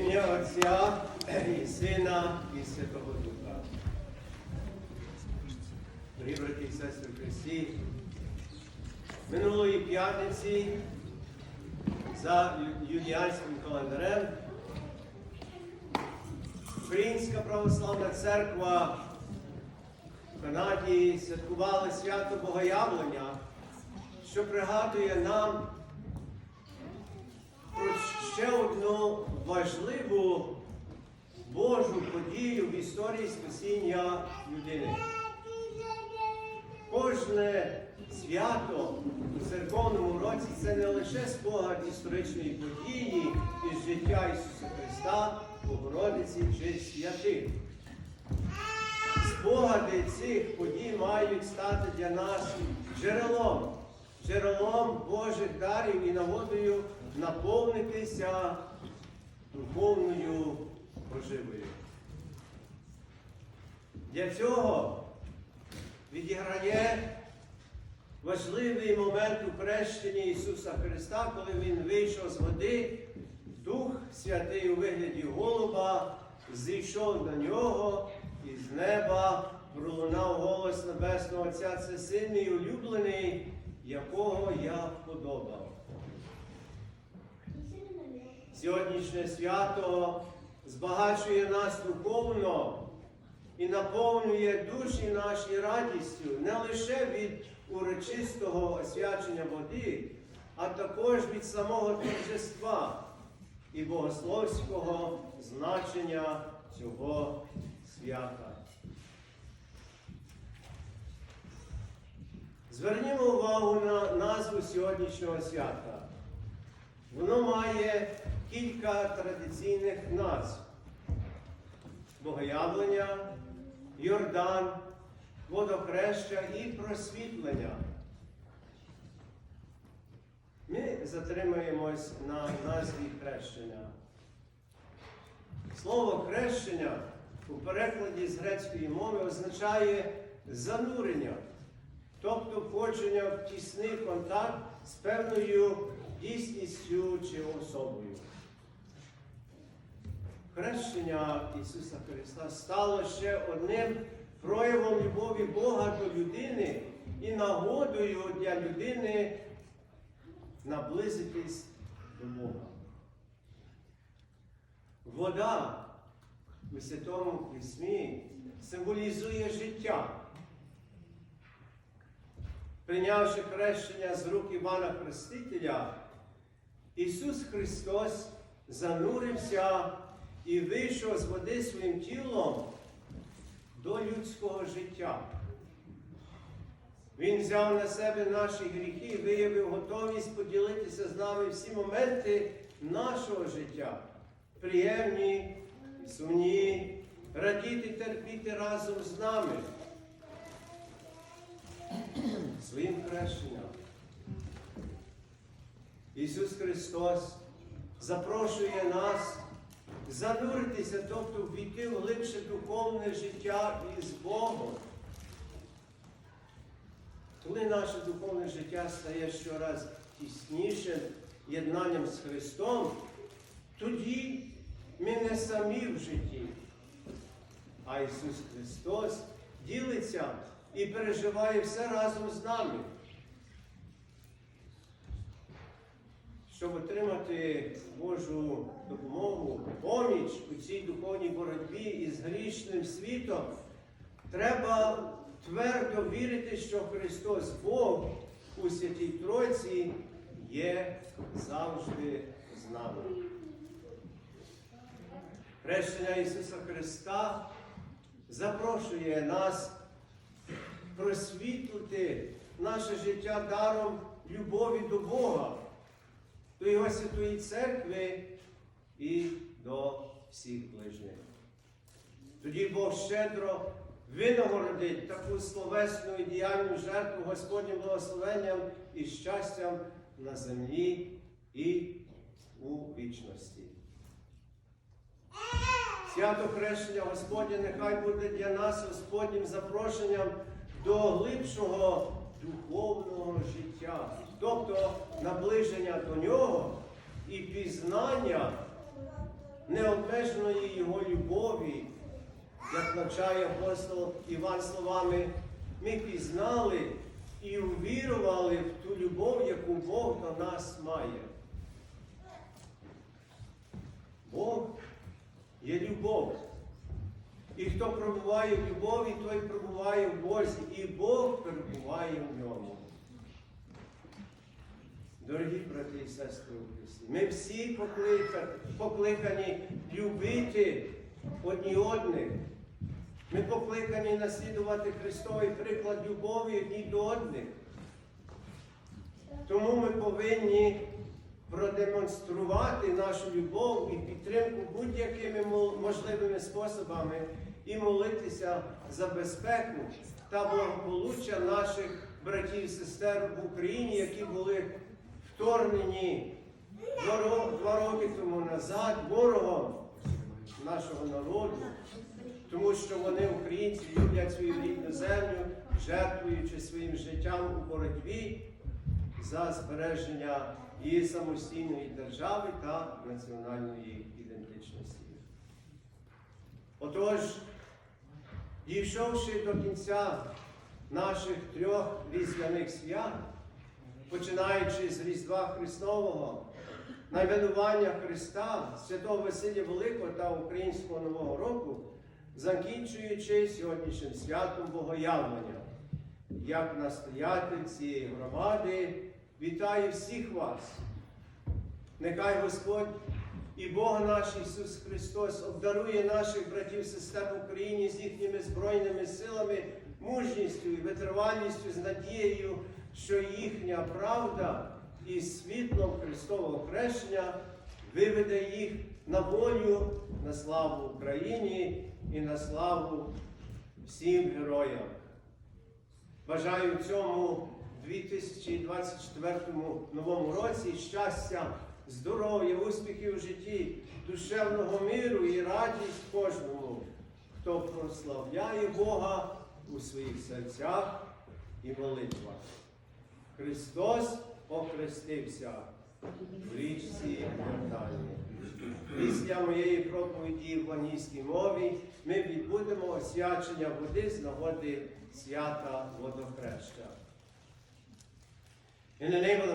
ім'я Отця і Сина і Святого Духа. Дорогі брати і сестри в Христі, минулої п'ятниці за юліанським календарем Українська православна церква в Канаді святкувала свято Богоявлення, що пригадує нам ще одну важливу Божу подію в історії спасіння людини. Кожне свято у церковному році це не лише спогад історичної події із життя Ісуса Христа, Богородиці чи святих. Спогади цих подій мають стати для нас джерелом, джерелом Божих дарів і нагодою наповнитися духовною поживою. Для цього відіграє важливий момент у хрещенні Ісуса Христа, коли Він вийшов з води, Дух Святий у вигляді голуба зійшов на нього і з неба пролунав голос Небесного Отця, це син мій улюблений, якого я вподобав. Сьогоднішнє свято збагачує нас духовно і наповнює душі наші радістю не лише від урочистого освячення води, а також від самого торжества і богословського значення цього свята. Звернімо увагу на назву сьогоднішнього свята. Воно має кілька традиційних назв: Богоявлення, Йордан, водохреща і просвітлення. Ми затримаємось на назві хрещення. Слово хрещення у перекладі з грецької мови означає занурення, тобто входження в тісний контакт з певною дійсністю чи особою. Хрещення Ісуса Христа стало ще одним проявом любові Бога до людини і нагодою для людини наблизитись до Бога. Вода у Святому Письмі символізує життя. Прийнявши хрещення з рук Івана Хрестителя, Ісус Христос занурився і вийшов з води своїм тілом до людського життя. Він взяв на себе наші гріхи, виявив готовність поділитися з нами всі моменти нашого життя, приємні, сумні, радіти, терпіти разом з нами. Своїм хрещенням. Ісус Христос запрошує нас зануритися, тобто війти в глибше духовне життя із Богом. Коли наше духовне життя стає щораз тіснішим єднанням з Христом, тоді ми не самі в житті, а Ісус Христос ділиться і переживає все разом з нами. Щоб отримати Божу допомогу, поміч у цій духовній боротьбі із грішним світом, треба твердо вірити, що Христос Бог у Святій Тройці є завжди з нами. Хрещення Ісуса Христа запрошує нас просвітлити наше життя даром любові до Бога, до Його Святої Церкви і до всіх ближніх. Тоді Бог щедро винагородить таку словесну і діяльну жертву Господнім благословенням і щастям на землі і у вічності. Свято хрещення Господнє нехай буде для нас Господнім запрошенням до глибшого духовного життя, тобто наближення до нього і пізнання необмеженої Його любові, як навчає апостол Іван словами, ми пізнали і увірували в ту любов, яку Бог до нас має. Бог є любов. І хто пробуває в любові, той пробуває в Бозі, і Бог перебуває в ньому. Дорогі брати і сестри ми всі поклика- покликані любити одні одних. Ми покликані наслідувати Христовий приклад любові одні до одних. Тому ми повинні продемонструвати нашу любов і підтримку будь-якими можливими способами і молитися за безпеку та благополуччя наших братів і сестер в Україні, які були вторгнені два роки тому назад ворогом нашого народу, тому що вони, українці, люблять свою рідну землю, жертвуючи своїм життям у боротьбі за збереження її самостійної держави та національної ідентичності. Отож, дійшовши до кінця наших трьох різдвяних свят, починаючи з Різдва Христового, найменування Христа, Святого Василія Великого та Українського Нового року, закінчуючи сьогоднішнім святом Богоявлення. Як настоятель цієї громади, вітаю всіх вас. Нехай Господь і Бог наш Ісус Христос обдарує наших братів сестер в Україні з їхніми збройними силами, мужністю і витривалістю, з надією, що їхня правда і світлом Христового хрещення виведе їх на волю, на славу Україні і на славу всім героям. Бажаю цьому 2024 новому році щастя, здоров'я, успіхів у житті, душевного миру і радість кожному, хто прославляє Бога у своїх серцях і молитвах. Христос охрестився в річці Йордані. Після моєї проповіді в англійській мові ми відбудемо освячення води з нагоди свята водохреща. In the name of the